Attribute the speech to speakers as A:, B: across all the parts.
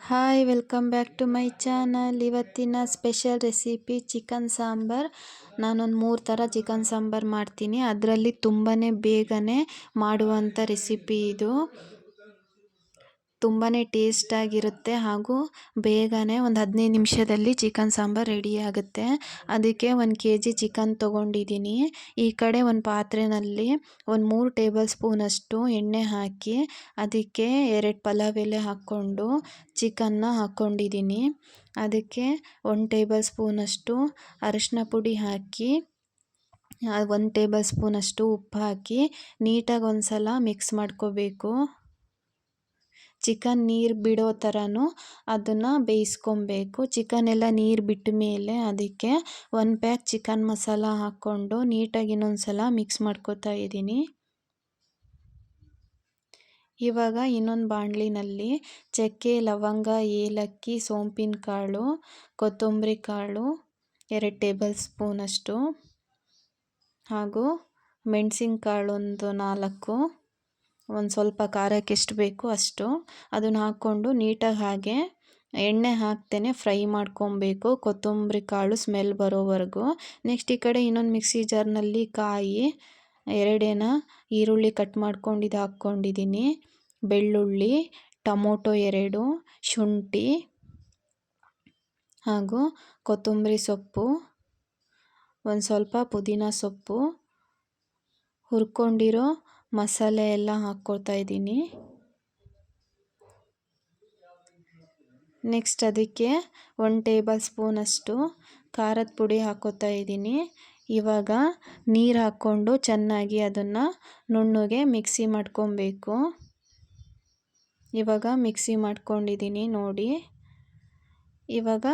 A: Hi welcome back to my channel ಇವತ್ತಿನ special recipe chicken sambar ನಾನೊಂದು ಮೂರು ಥರ ಚಿಕನ್ ಸಾಂಬಾರ್ ಮಾಡ್ತೀನಿ ಅದರಲ್ಲಿ ತುಂಬಾ ಬೇಗನೆ ಮಾಡುವಂಥ ರೆಸಿಪಿ ಇದು ತುಂಬಾ ಟೇಸ್ಟಾಗಿರುತ್ತೆ ಹಾಗೂ ಬೇಗನೆ ಒಂದು ಹದಿನೈದು ನಿಮಿಷದಲ್ಲಿ ಚಿಕನ್ ಸಾಂಬಾರು ರೆಡಿ ಆಗುತ್ತೆ. ಅದಕ್ಕೆ ಒಂದು ಕೆ ಜಿ ಚಿಕನ್ ತೊಗೊಂಡಿದ್ದೀನಿ ಈ ಕಡೆ ಒಂದು ಪಾತ್ರೆಯಲ್ಲಿ ಒಂದು ಮೂರು ಟೇಬಲ್ ಸ್ಪೂನಷ್ಟು ಎಣ್ಣೆ ಹಾಕಿ ಅದಕ್ಕೆ ಎರಡು ಪಲಾವ್ ಎಲೆ ಹಾಕ್ಕೊಂಡು ಚಿಕನ್ನ ಹಾಕ್ಕೊಂಡಿದ್ದೀನಿ ಅದಕ್ಕೆ ಒಂದು ಟೇಬಲ್ ಸ್ಪೂನಷ್ಟು ಅರಿಶಿನ ಪುಡಿ ಹಾಕಿ ಒಂದು ಟೇಬಲ್ ಸ್ಪೂನಷ್ಟು ಉಪ್ಪು ಹಾಕಿ ನೀಟಾಗಿ ಒಂದು ಸಲ ಮಿಕ್ಸ್ ಮಾಡ್ಕೋಬೇಕು. ಚಿಕನ್ ನೀರು ಬಿಡೋ ಥರನೂ ಅದನ್ನು ಬೇಯಿಸ್ಕೊಬೇಕು. ಚಿಕನ್ ಎಲ್ಲ ನೀರು ಬಿಟ್ಟ ಮೇಲೆ ಅದಕ್ಕೆ ಒಂದು ಪ್ಯಾಕ್ ಚಿಕನ್ ಮಸಾಲ ಹಾಕ್ಕೊಂಡು ನೀಟಾಗಿ ಇನ್ನೊಂದು ಸಲ ಮಿಕ್ಸ್ ಮಾಡ್ಕೋತಾ ಇದ್ದೀನಿ. ಇವಾಗ ಇನ್ನೊಂದು ಬಾಣಲಿನಲ್ಲಿ ಚಕ್ಕೆ, ಲವಂಗ, ಏಲಕ್ಕಿ, ಸೋಂಪಿನ ಕಾಳು, ಕೊತ್ತಂಬರಿ ಕಾಳು, ಎರಡು ಟೇಬಲ್ ಸ್ಪೂನಷ್ಟು ಹಾಗೂ ಮೆಣಸಿನ ಒಂದು ನಾಲ್ಕು. ಒಂದು ಸ್ವಲ್ಪ ಖಾರಕ್ಕೆ ಎಷ್ಟು ಬೇಕು ಅಷ್ಟು ಅದನ್ನು ಹಾಕ್ಕೊಂಡು ನೀಟಾಗಿ ಹಾಗೆ ಎಣ್ಣೆ ಹಾಕ್ತೇನೆ, ಫ್ರೈ ಮಾಡ್ಕೊಬೇಕು. ಕೊತ್ತಂಬರಿ ಕಾಳು ಸ್ಮೆಲ್ ಬರೋವರೆಗೂ. ನೆಕ್ಸ್ಟ್ ಈ ಕಡೆ ಇನ್ನೊಂದು ಮಿಕ್ಸಿ ಜಾರ್ನಲ್ಲಿ ಕಾಯಿ, ಎರಡೇನ ಈರುಳ್ಳಿ ಕಟ್ ಮಾಡ್ಕೊಂಡಿದ್ದು ಹಾಕ್ಕೊಂಡಿದ್ದೀನಿ ಬೆಳ್ಳುಳ್ಳಿ, ಟೊಮೊಟೊ ಎರಡು, ಶುಂಠಿ ಹಾಗೂ ಕೊತ್ತಂಬರಿ ಸೊಪ್ಪು, ಒಂದು ಸ್ವಲ್ಪ ಪುದೀನ ಸೊಪ್ಪು. ಹುರ್ಕೊಂಡಿರೋ ಮಸಾಲೆ ಎಲ್ಲ ಹಾಕ್ಕೊಳ್ತಾ ಇದ್ದೀನಿ. ನೆಕ್ಸ್ಟ್ ಅದಕ್ಕೆ ಒನ್ ಟೇಬಲ್ ಸ್ಪೂನಷ್ಟು ಖಾರದ ಪುಡಿ ಹಾಕೋತಾ ಇದ್ದೀನಿ. ಇವಾಗ ನೀರು ಹಾಕ್ಕೊಂಡು ಚೆನ್ನಾಗಿ ಅದನ್ನು ನುಣ್ಣಗೆ ಮಿಕ್ಸಿ ಮಾಡ್ಕೊಬೇಕು. ಇವಾಗ ಮಿಕ್ಸಿ ಮಾಡ್ಕೊಂಡಿದ್ದೀನಿ ನೋಡಿ. ಇವಾಗ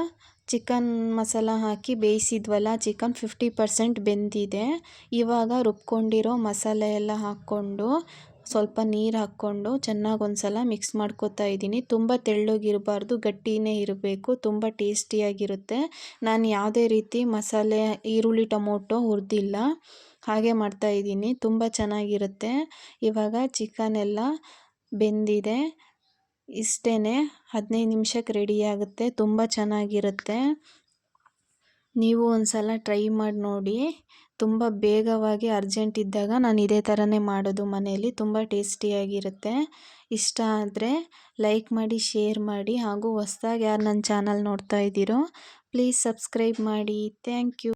A: ಚಿಕನ್ ಮಸಾಲ ಹಾಕಿ ಬೇಯಿಸಿದ್ವಲ್ಲ, ಚಿಕನ್ ಫಿಫ್ಟಿ ಪರ್ಸೆಂಟ್ ಬೆಂದಿದೆ. ಇವಾಗ ರುಬ್ಕೊಂಡಿರೋ ಮಸಾಲೆ ಎಲ್ಲ ಹಾಕ್ಕೊಂಡು ಸ್ವಲ್ಪ ನೀರು ಹಾಕ್ಕೊಂಡು ಚೆನ್ನಾಗಿ ಒಂದು ಸಲ ಮಿಕ್ಸ್ ಮಾಡ್ಕೊತಾ ಇದ್ದೀನಿ. ತುಂಬ ತೆಳ್ಳಗಿರಬಾರ್ದು, ಗಟ್ಟಿನೇ ಇರಬೇಕು, ತುಂಬ ಟೇಸ್ಟಿಯಾಗಿರುತ್ತೆ. ನಾನು ಯಾವುದೇ ರೀತಿ ಮಸಾಲೆ, ಈರುಳ್ಳಿ, ಟೊಮೊಟೊ ಹುರಿದಿಲ್ಲ. ಹಾಗೆ ಮಾಡ್ತಾಯಿದ್ದೀನಿ ತುಂಬ ಚೆನ್ನಾಗಿರುತ್ತೆ. ಇವಾಗ ಚಿಕನ್ ಎಲ್ಲ ಬೆಂದಿದೆ. ಇಷ್ಟೇ ಹದಿನೈದು ನಿಮಿಷಕ್ಕೆ ರೆಡಿ ಆಗುತ್ತೆ. ತುಂಬ ಚೆನ್ನಾಗಿರುತ್ತೆ. ನೀವು ಒಂದು ಸಲ ಟ್ರೈ ಮಾಡಿ ನೋಡಿ. ತುಂಬ ಬೇಗವಾಗಿ ಅರ್ಜೆಂಟ್ ಇದ್ದಾಗ ನಾನು ಇದೇ ಥರನೇ ಮಾಡೋದು ಮನೆಯಲ್ಲಿ. ತುಂಬ ಟೇಸ್ಟಿಯಾಗಿರುತ್ತೆ ಇಷ್ಟ ಆದರೆ ಲೈಕ್ ಮಾಡಿ ಶೇರ್ ಮಾಡಿ ಹಾಗೂ ಹೊಸ್ದಾಗಿ ಯಾರು ನನ್ನ ಚಾನಲ್ ನೋಡ್ತಾ ಇದ್ದೀರೋ ಪ್ಲೀಸ್ ಸಬ್ಸ್ಕ್ರೈಬ್ ಮಾಡಿ. Thank you